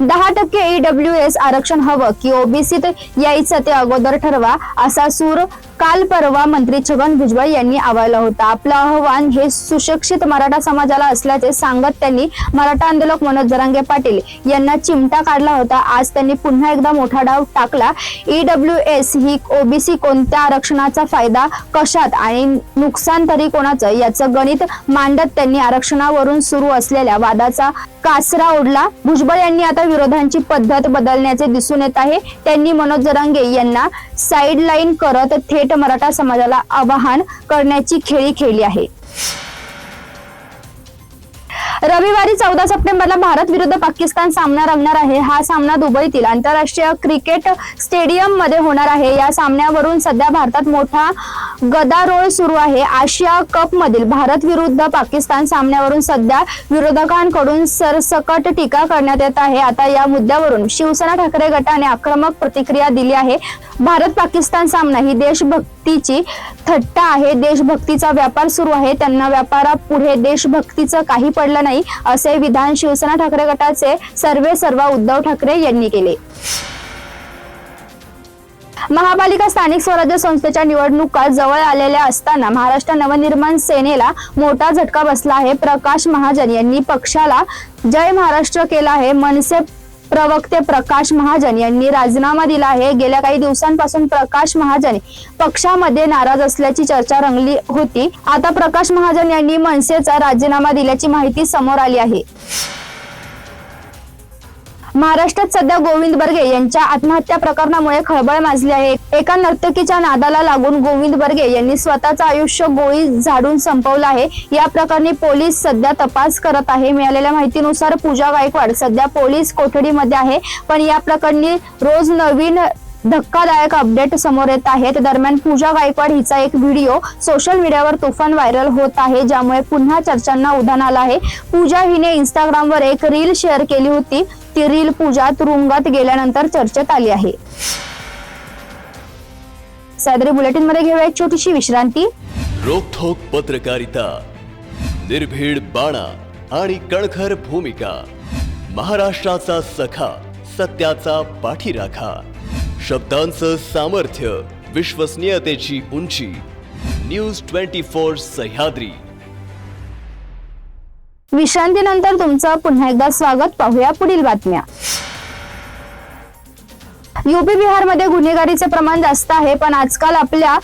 दहा टक्के EW S आरक्षण हवं की ओबीसीत यायचं ते अगोदर ठरवा असा सूर काल परवा मंत्री छगन भुजबळ यांनी आवळला होता. आपलं आव्हान हे सुशिक्षित मराठा समाजाला असल्याचे सांगत त्यांनी मराठा आंदोलक मनोज जरांगे पाटील यांना चिमटा काढला होता. आज त्यांनी पुन्हा एकदा मोठा डाव टाकला. ईडब्ल्यू एस ही ओबीसी कोणत्या आरक्षणाचा फायदा कशात आणि नुकसान तरी कोणाचं याचं गणित मांडत त्यांनी आरक्षणावरून सुरू असलेल्या वादाचा कासरा ओढला. भुजबळ यांनी आता विरोधांची पद्धत बदलण्याचे दिसून येत आहे. त्यांनी मनोज जरांगे यांना साईडलाईन करत थेट मराठा समाजाला आवाहन करण्याची खेळी खेळली आहे. रविवारी चौदा सप्टेंबरला भारत विरुद्ध पाकिस्तान सामना रंगणार आहे. हा सामना दुबईतील आंतरराष्ट्रीय क्रिकेट स्टेडियममध्ये होणार आहे. या सामन्यावरून सध्या भारतात मोठा गदारोळ सुरू आहे. आशिया कप मधील भारत विरुद्ध पाकिस्तान सामन्यावरून सध्या विरोधकांकडून सरसकट टीका करण्यात येत आहे. आता या मुद्द्यावरून शिवसेना ठाकरे गटाने आक्रमक प्रतिक्रिया दिली आहे. भारत पाकिस्तान सामना ही देशभक्तीची थट्टा आहे. देशभक्तीचा व्यापार सुरू आहे. त्यांना व्यापारापुढे देशभक्तीचं काही पडलं नाही असे विधान शिवसेना ठाकरे गटाचे सर्वे सर्व उद्धव ठाकरे यांनी केले. महापालिका स्थानिक स्वराज्य संस्थेच्या निवडणुका जवळ आलेल्या असताना महाराष्ट्र नवनिर्माण सेनेला मोठा झटका बसला आहे. प्रकाश महाजन यांनी पक्षाला जय महाराष्ट्र केला आहे. मनसे प्रवक्ते प्रकाश महाजन यांनी राजीनामा दिला आहे. गेल्या काही दिवसांपासून प्रकाश महाजन पक्षामध्ये नाराज असल्याची चर्चा रंगली होती. आता प्रकाश महाजन यांनी मनसेचा राजीनामा दिल्याची माहिती समोर आली आहे. महाराष्ट्रात सध्या गोविंद बर्गे यांच्या आत्महत्या प्रकरणामुळे खळबळ माजली आहे. एका नर्तकीच्या नादाला लागून गोविंद बर्गे यांनी स्वतःचं आयुष्य गोळी झाडून संपवलं आहे. या प्रकरणी पोलीस सध्या तपास करत आहे. मिळालेल्या माहितीनुसार पूजा गायकवाड सध्या पोलीस कोठडीमध्ये आहे. पण या प्रकरणी रोज नवीन धक्कादायक अपडेट समोर येत आहेत. दरम्यान पूजा गायकवाड हिचा एक व्हिडिओ सोशल मीडियावर तुफान व्हायरल होत आहे ज्यामुळे पुन्हा चर्चांना उधाण आलं आहे. पूजा हिने इंस्टाग्रामवर एक रील शेअर केली होती. ती रील पूजा तुरुंगात गेल्यानंतर चर्चेत आली आहे. सादरी बुलेटिनमध्ये घेऊया एक छोटीशी विश्रांती. रोखोक पत्रकारिता निर्भीड बाणा आणि कणखर भूमिका महाराष्ट्राचा सखा सत्याचा पाठीराखा शब्दांचं सामर्थ्य विश्वसनीयतेची उंची न्यूज ट्वेंटी फोर सह्याद्री. विश्रांतीनंतर तुमचं पुन्हा एकदा स्वागत. पाहूया पुढील बातम्या. युपी बिहारमध्ये गुन्हेगारीचे प्रमाण जास्त आहे पण आजकाल आपल्या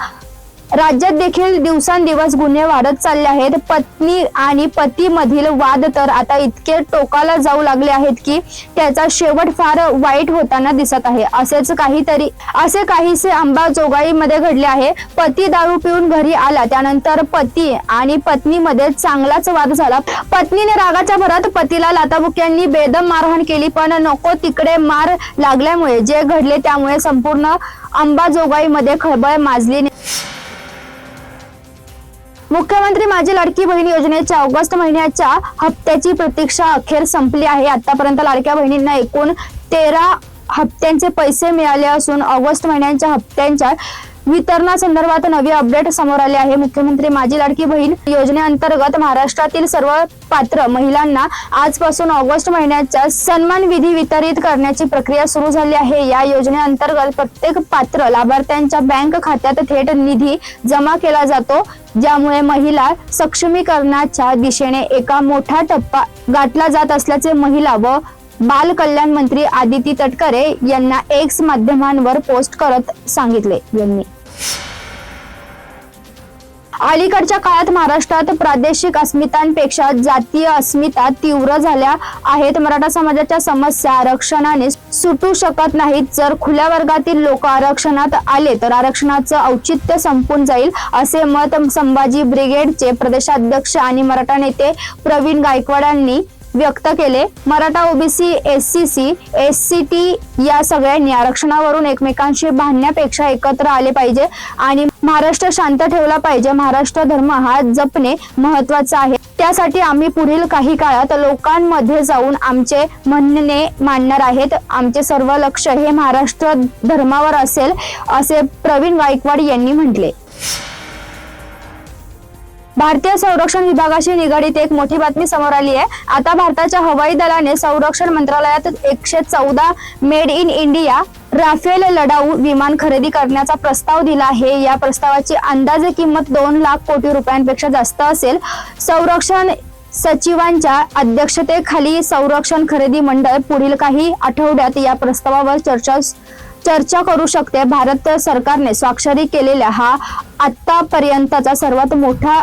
राज्यात देखील दिवसांदिवस गुन्हे वाढत चालले आहेत. पत्नी आणि पती मधील वाद तर आता इतके टोकाला जाऊ लागले आहेत की त्याचा शेवट फार वाईट होताना दिसत आहे. असेच काहीतरी असे काहीसे अंबाजोगाईमध्ये घडले आहे. पती दारू पिऊन घरी आला त्यानंतर पती आणि पत्नीमध्ये चांगलाच वाद झाला. पत्नीने रागाच्या भरात पतीला लाताबुक्यांनी बेदम मारहाण केली पण नको तिकडे मार लागल्यामुळे जे घडले त्यामुळे संपूर्ण अंबाजोगाईमध्ये खळबळ माजली मुख्यमंत्री माझी लाडकी बहीण योजनेच्या ऑगस्ट महिन्याच्या हप्त्याची प्रतीक्षा अखेर संपली आहे. आतापर्यंत लाडक्या बहिणींना एकूण तेरा हप्त्यांचे पैसे मिळाले असून ऑगस्ट महिन्याच्या हप्त्यांच्या वितरणासंदर्भात नवी अपडेट समोर आले आहे. मुख्यमंत्री माझी लाडकी बहीण योजनेअंतर्गत महाराष्ट्रातील सर्व पात्र महिलांना आजपासून ऑगस्ट महिन्याच्या सन्मान विधी वितरित करण्याची प्रक्रिया सुरू झाली आहे. या योजनेअंतर्गत प्रत्येक पात्र लाभार्थ्यांच्या बँक खात्यात थेट निधी जमा केला जातो. ज्यामुळे महिला सक्षमीकरणाच्या दिशेने एका मोठा टप्पा गाठला जात असल्याचे महिला व बाल कल्याण मंत्री आदिती तटकरे यांना एक्स माध्यमांवर पोस्ट करत सांगितले. यांनी अलीकडच्या काळात महाराष्ट्रात प्रादेशिक अस्मितांपेक्षा जातीय अस्मिता तीव्र झाल्या आहेत. मराठा समाजाच्या समस्या आरक्षणाने सुटू शकत नाहीत. जर खुल्या वर्गातील लोक आरक्षणात आले तर आरक्षणाचं औचित्य संपून जाईल असे मत संभाजी ब्रिगेडचे प्रदेशाध्यक्ष आणि मराठा नेते प्रवीण गायकवाडांनी व्यक्त केले. Maratha OBC S C C S C T या सगळ्यांनी आरक्षणावरून एकमेकांशी भांडण्यापेक्षा एकत्र आले पाहिजे आणि महाराष्ट्र शांत ठेवला पाहिजे. महाराष्ट्र धर्म हा जपणे महत्त्वाचा आहे. त्यासाठी आम्ही पुढील काही काळात लोकांमध्ये जाऊन आमचे म्हणणे मांडणार आहेत. आमचे सर्व लक्ष हे महाराष्ट्र धर्मावर असेल असे प्रवीण गायकवाड यांनी म्हटले. भारतीय संरक्षण विभागाशी निगडीत एक मोठी बातमी समोर आली आहे. आता भारताच्या हवाई दलाने संरक्षण मंत्रालयात एकशे चौदा मेड इन इंडिया राफेल लढाऊ विमान खरेदी करण्याचा प्रस्ताव दिला आहे. या प्रस्तावाची अंदाजे किंमत दोन लाख कोटी रुपयांपेक्षा जास्त असेल. संरक्षण सचिवांच्या अध्यक्षतेखाली संरक्षण खरेदी मंडळ पुढील काही आठवड्यात या प्रस्तावावर चर्चा चर्चा करू शकते. भारत सरकारने स्वाक्षरी केलेला हा आतापर्यंतचा सर्वात मोठा